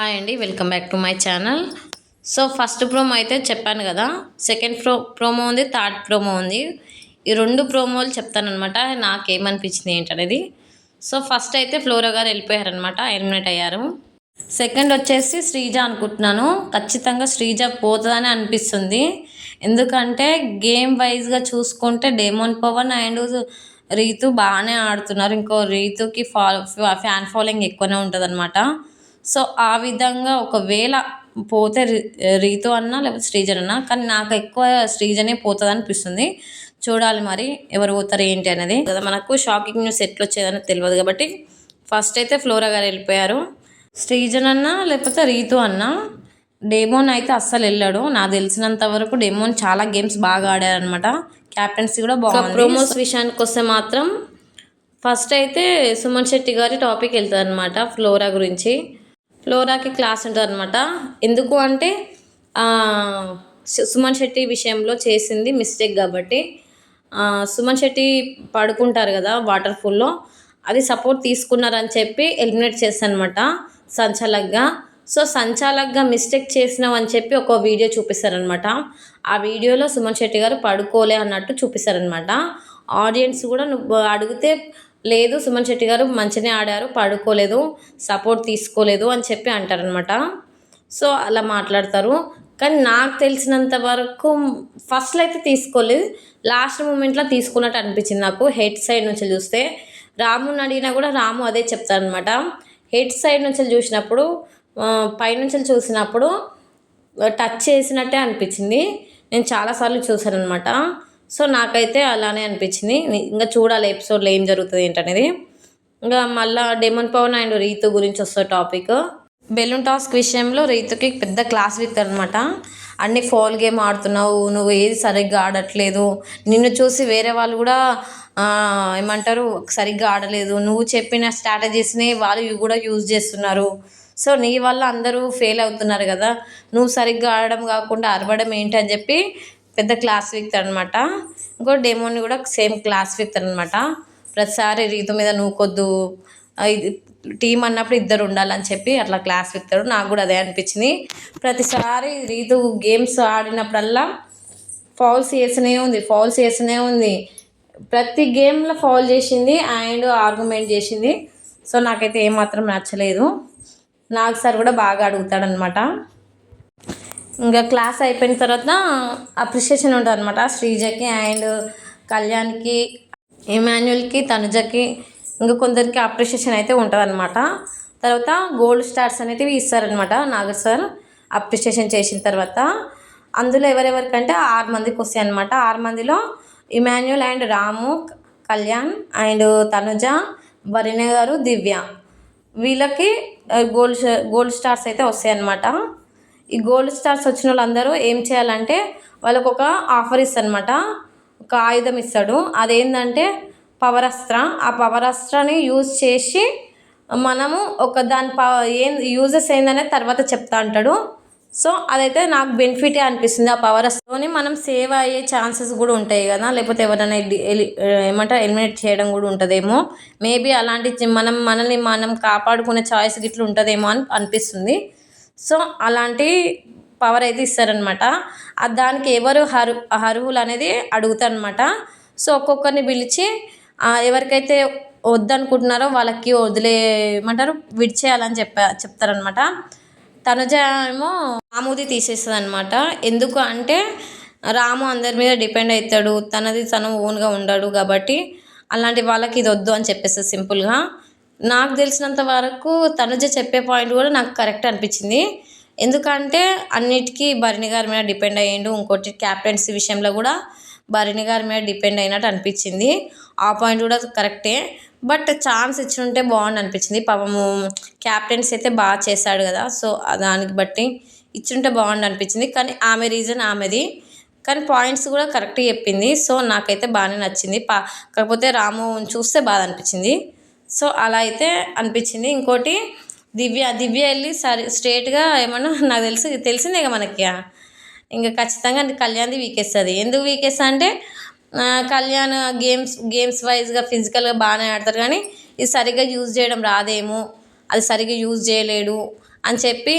Hi అండి welcome back to my channel. So first promo అయితే చెప్పాను కదా సెకండ్ ప్రో ప్రోమో ఉంది థర్డ్ ప్రోమో ఉంది. ఈ రెండు ప్రోమోలు చెప్తానమాట నాకేమనిపించింది ఏంటనేది. సో ఫస్ట్ అయితే ఫ్లోరా గారు వెళ్ళిపోయారనమాట ఎలిమినేట్ అయ్యారు. సెకండ్ వచ్చేసి శ్రీజ అనుకుంటున్నాను ఖచ్చితంగా శ్రీజ పోతుందని అనిపిస్తుంది. ఎందుకంటే గేమ్ వైజ్గా చూసుకుంటే డేమోన్ పవన్ అండ్ రీతు బాగానే ఆడుతున్నారు. ఇంకో రీతుకి ఫా ఫ్యాన్ ఫాలోయింగ్ ఎక్కువనే ఉంటుంది సో ఆ విధంగా ఒకవేళ పోతే రీతు అన్నా లేకపోతే శ్రీజన్ అన్నా కానీ నాకు ఎక్కువ శ్రీజనే పోతుంది అనిపిస్తుంది చూడాలి మరి ఎవరు పోతారు ఏంటి అనేది. కదా మనకు షాకింగ్ న్యూస్ ఎట్లా వచ్చేదని తెలియదు కాబట్టి ఫస్ట్ అయితే ఫ్లోరా గారు వెళ్ళిపోయారు. శ్రీజన్ అన్నా లేకపోతే రీతు అన్నా డేమోన్ అయితే అస్సలు వెళ్ళాడు. నాకు తెలిసినంత వరకు డేమోన్ చాలా గేమ్స్ బాగా ఆడారనమాట క్యాప్టెన్సీ కూడా బాగుంది. ప్రోమోస్ విషయానికి వస్తే మాత్రం ఫస్ట్ అయితే సుమన్ శెట్టి గారి టాపిక్ వెళ్తుంది అనమాట ఫ్లోరా గురించి. లోరాకి క్లాస్ ఉంటుంది అనమాట ఎందుకు అంటే సుమన్ శెట్టి విషయంలో చేసింది మిస్టేక్ కాబట్టి. సుమన్ శెట్టి పడుకుంటారు కదా వాటర్ ఫుల్లో. అది సపోర్ట్ తీసుకున్నారని చెప్పి ఎలిమినేట్ చేస్తానమాట సంచాలక్గా. సో సంచాలక్గా మిస్టేక్ చేసినావు అని చెప్పి ఒక వీడియో చూపిస్తారనమాట ఆ వీడియోలో సుమన్ శెట్టి గారు పడుకోలే అన్నట్టు చూపిస్తారనమాట ఆడియన్స్ కూడా నువ్వు అడిగితే లేదు సుమన్ శెట్టి గారు మంచిగానే ఆడారు పడుకోలేదు సపోర్ట్ తీసుకోలేదు అని చెప్పి అంటారనమాట సో అలా మాట్లాడతారు. కానీ నాకు తెలిసినంత వరకు ఫస్ట్లో అయితే తీసుకోలేదు. లాస్ట్ మూమెంట్లో తీసుకున్నట్టు అనిపించింది నాకు. హెడ్ సైడ్ నుంచి చూస్తే రాముని అడిగినా కూడా రాము అదే చెప్తారనమాట హెడ్ సైడ్ నుంచి చూసినప్పుడు పైనుంచి చూసినప్పుడు టచ్ చేసినట్టే అనిపించింది. నేను చాలాసార్లు చూసాను అనమాట సో నాకైతే అలానే అనిపించింది. ఇంకా చూడాలి ఎపిసోడ్లో ఏం జరుగుతుంది ఏంటనేది. ఇంకా మళ్ళా డెమన్ పవన్ అండ్ రీతు గురించి వస్తే టాపిక్. బెలూన్ టాస్క్ విషయంలో రీతుకి పెద్ద క్లాస్ విత్ అనమాట అన్ని ఫాల్ గేమ్ ఆడుతున్నావు నువ్వు ఏది సరిగ్గా ఆడట్లేదు. నిన్ను చూసి వేరే వాళ్ళు కూడా ఏమంటారు సరిగ్గా ఆడలేదు. నువ్వు చెప్పిన స్ట్రాటజీస్ని వాళ్ళు కూడా యూజ్ చేస్తున్నారు. సో నీ వల్ల అందరూ ఫెయిల్ అవుతున్నారు కదా. నువ్వు సరిగ్గా ఆడడం కాకుండా అరవడం ఏంటి అని చెప్పి పెద్ద క్లాస్ విక్ అనమాట ఇంకో డెమోని కూడా సేమ్ క్లాస్ విక్ అనమాట ప్రతిసారి రీతు మీద నూకొద్దు ఇది టీం అన్నప్పుడు ఇద్దరు ఉండాలని చెప్పి అట్లా క్లాస్ విక్తాడు నాకు కూడా అదే అనిపించింది. ప్రతిసారి రీతు గేమ్స్ ఆడినప్పుడల్లా ఫౌల్స్ చేస్తూనే ఉంది ఫౌల్స్ చేస్తూనే ఉంది. ప్రతి గేమ్లో ఫౌల్ చేసింది అండ్ ఆర్గ్యుమెంట్ చేసింది. సో నాకైతే ఏమాత్రం నచ్చలేదు. నాకు సార్ కూడా బాగా అడుగుతాడనమాట. ఇంకా క్లాస్ అయిపోయిన తర్వాత అప్రిషియేషన్ ఉంటుంది అనమాట శ్రీజకి అండ్ కళ్యాణ్కి ఇమాన్యుల్కి తనుజకి ఇంకా కొందరికి అప్రిషియేషన్ అయితే ఉంటుంది అనమాట తర్వాత గోల్డ్ స్టార్స్ అనేటివి ఇస్తారనమాట నాగర్ సార్ అప్రిషియేషన్ చేసిన తర్వాత. అందులో ఎవరెవరికంటే ఆరు మందికి వస్తాయి అనమాట ఆరు మందిలో Emmanuel and Ramu Kalyan and Tanuja వరిణ గారు దివ్య. వీళ్ళకి గోల్డ్ గోల్డ్ స్టార్స్ అయితే వస్తాయి అన్నమాట ఈ గోల్డ్ స్టార్స్ వచ్చిన వాళ్ళందరూ ఏం చేయాలంటే వాళ్ళకు ఒక ఆఫర్ ఇస్తారనమాట ఒక ఆయుధం ఇస్తాడు. అదేంటంటే పవరస్త్ర. ఆ పవరస్త్రాన్ని యూజ్ చేసి మనము ఒక దాని ప ఏం యూజెస్ ఏందనేది తర్వాత చెప్తా అంటాడు. సో అదైతే నాకు బెనిఫిటే అనిపిస్తుంది. ఆ పవర్ వస్తూనే మనం సేవ్ అయ్యే ఛాన్సెస్ కూడా ఉంటాయి కదా. లేకపోతే ఎవరైనా ఎలి- ఎలి- ఏమంటారు ఎలిమినేట్ చేయడం కూడా ఉంటుందేమో. మేబీ అలాంటి మనం మనల్ని మనం కాపాడుకునే చాయిస్ గిట్ల ఉంటుందేమో అని అనిపిస్తుంది. సో అలాంటి పవర్ అయితే ఇస్తారనమాట దానికి ఎవరు హరు అర్హులు అనేది అడుగుతారనమాట సో ఒక్కొక్కరిని పిలిచి ఎవరికైతే వద్దనుకుంటున్నారో వాళ్ళకి వదిలేయమంటారు విడిచేయాలని చెప్ప చెప్తారనమాట తనుజ ఏమో రాముది తీసేస్తుంది అనమాట ఎందుకు అంటే రాము అందరి మీద డిపెండ్ అవుతాడు తనది తను ఓన్గా ఉండడు కాబట్టి అలాంటి వాళ్ళకి ఇది వద్దు అని చెప్పేస్తుంది సింపుల్గా. నాకు తెలిసినంత వరకు తనుజ చెప్పే పాయింట్ కూడా నాకు కరెక్ట్ అనిపించింది. ఎందుకంటే అన్నిటికీ భరణి గారి మీద డిపెండ్ అయ్యిండు. ఇంకోటి క్యాప్టెన్సీ విషయంలో కూడా భరణి గారి మీద డిపెండ్ అయినట్టు అనిపించింది. ఆ పాయింట్ కూడా కరెక్టే. బట్ ఛాన్స్ ఇచ్చుంటే బాగుండు అనిపించింది. పాపము క్యాప్టెన్స్ అయితే బాగా చేశాడు కదా. సో దానికి బట్టి ఇచ్చుంటే బాగుండు అనిపించింది. కానీ ఆమె రీజన్ ఆమెది. కానీ పాయింట్స్ కూడా కరెక్ట్గా చెప్పింది. సో నాకైతే బాగానే నచ్చింది. పా కాకపోతే రాము చూస్తే బాధ అనిపించింది. సో అలా అయితే అనిపించింది. ఇంకోటి దివ్య దివ్య వెళ్ళి సరే స్ట్రేట్గా ఏమన్నా నాకు తెలిసి తెలిసిందే కదా మనకి. ఇంకా ఖచ్చితంగా కళ్యాణ్ది వీకేస్తుంది. ఎందుకు వీకేస్తా అంటే కళ్యాణ్ గేమ్స్ గేమ్స్ వైజ్గా ఫిజికల్గా బాగానే ఆడతారు కానీ ఇది సరిగ్గా యూజ్ చేయడం రాదేమో అది సరిగ్గా యూజ్ చేయలేడు అని చెప్పి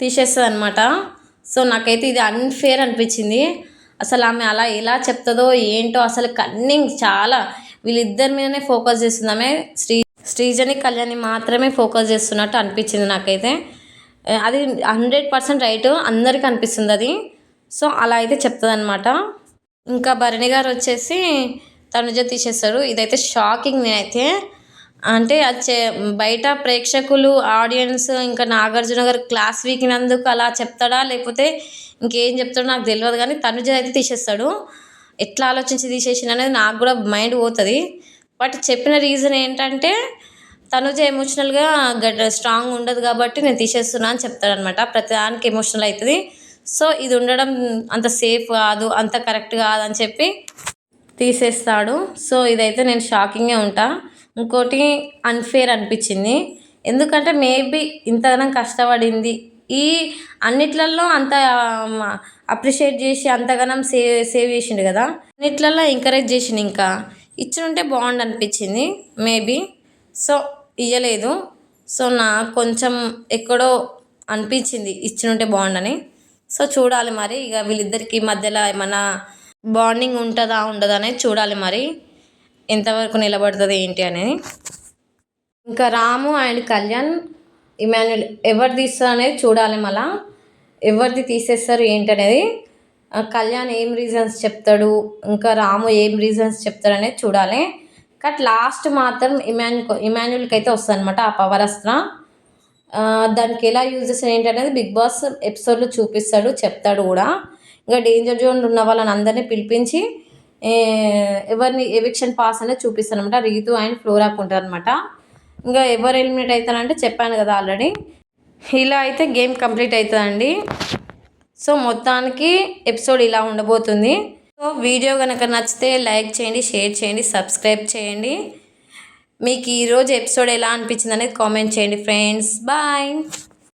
తీసేస్తుంది అనమాట సో నాకైతే ఇది అన్ఫేర్ అనిపించింది. అసలు ఆమె అలా ఎలా చెప్తుందో ఏంటో అసలు కన్నింగ్ చాలా వీళ్ళిద్దరి మీదనే ఫోకస్ చేస్తుందామే శ్రీ శ్రీజని కళ్యాణి మాత్రమే ఫోకస్ చేస్తున్నట్టు అనిపించింది నాకైతే. అది హండ్రెడ్ పర్సెంట్ రైట్ అందరికీ అనిపిస్తుంది అది. సో అలా అయితే చెప్తుంది అనమాట ఇంకా భరణి గారు వచ్చేసి తనుజ తీసేస్తారు. ఇదైతే షాకింగ్ నేనైతే. అంటే అది చే- బయట ప్రేక్షకులు ఆడియన్స్ ఇంకా నాగార్జున గారు క్లాస్ వీకినందుకు అలా చెప్తాడా లేకపోతే ఇంకేం చెప్తాడో నాకు తెలియదు కానీ తనుజ అయితే తీసేస్తాడు. ఎట్లా ఆలోచించి తీసేసిన అనేది నాకు కూడా మైండ్ పోతుంది. బట్ చెప్పిన రీజన్ ఏంటంటే తనుజ ఎమోషనల్గా గడ్ స్ట్రాంగ్ ఉండదు కాబట్టి నేను తీసేస్తున్నా అని చెప్తాడనమాట ప్రతిదానికి ఎమోషనల్ అవుతుంది సో ఇది ఉండడం అంత సేఫ్ కాదు అంత కరెక్ట్ కాదు అని చెప్పి తీసేస్తాడు. సో ఇదైతే నేను షాకింగే ఉంటా. ఇంకోటి అన్ఫేర్ అనిపించింది. ఎందుకంటే మేబీ ఇంతగానం కష్టపడింది ఈ అన్నిట్లలో అంత అప్రిషియేట్ చేసి అంతగానం సేవ్ సేవ్ చేసిండు కదా. అన్నిట్లలో ఎంకరేజ్ చేసిండు ఇంకా. ఇచ్చినుంటే బాగుండు అనిపించింది మేబీ సో ఇయ్యలేదు. సో నాకు కొంచెం ఎక్కడో అనిపించింది ఇచ్చినుంటే బాగుండని. సో చూడాలి మరి. ఇక వీళ్ళిద్దరికి మధ్యలో ఏమన్నా బాండింగ్ ఉంటుందా ఉండదా అనేది చూడాలి మరి. ఎంతవరకు నిలబడుతుంది ఏంటి అనేది. ఇంకా రాము అండ్ కళ్యాణ్ ఇమాన్యుల్ ఎవరు తీస్తారు అనేది చూడాలి మళ్ళా. ఎవరిది తీసేస్తారు ఏంటనేది. కళ్యాణ్ ఏం రీజన్స్ చెప్తాడు ఇంకా రాము ఏం రీజన్స్ చెప్తాడు అనేది చూడాలి. కట్ లాస్ట్ మాత్రం ఇమాన్యు ఇమాన్యుల్కి అయితే వస్తుంది అనమాట ఆ పవర్ అస్త్ర. దానికి ఎలా యూజ్ చేస్తాడు ఏంటనేది బిగ్ బాస్ ఎపిసోడ్లో చూపిస్తాడు చెప్తాడు కూడా. ఇంకా డేంజర్ జోన్ ఉన్న వాళ్ళని అందరినీ పిలిపించి ఎవరిని ఎవిక్షన్ పాస్ అనేది చూపిస్తాను అనమాట రీతు అండ్ ఫ్లోరాకు ఉంటారు అనమాట ఇంకా ఎవరు ఎలిమినేట్ అవుతారంటే చెప్పాను కదా ఆల్రెడీ. ఇలా అయితే గేమ్ కంప్లీట్ అవుతుందండి. సో మొత్తానికి ఎపిసోడ్ ఇలా ఉండబోతుంది. సో వీడియో కనుక నచ్చితే లైక్ చేయండి షేర్ చేయండి సబ్స్క్రైబ్ చేయండి. మీకు ఈరోజు ఎపిసోడ్ ఎలా అనిపించింది అనేది కామెంట్ చేయండి ఫ్రెండ్స్. బాయ్.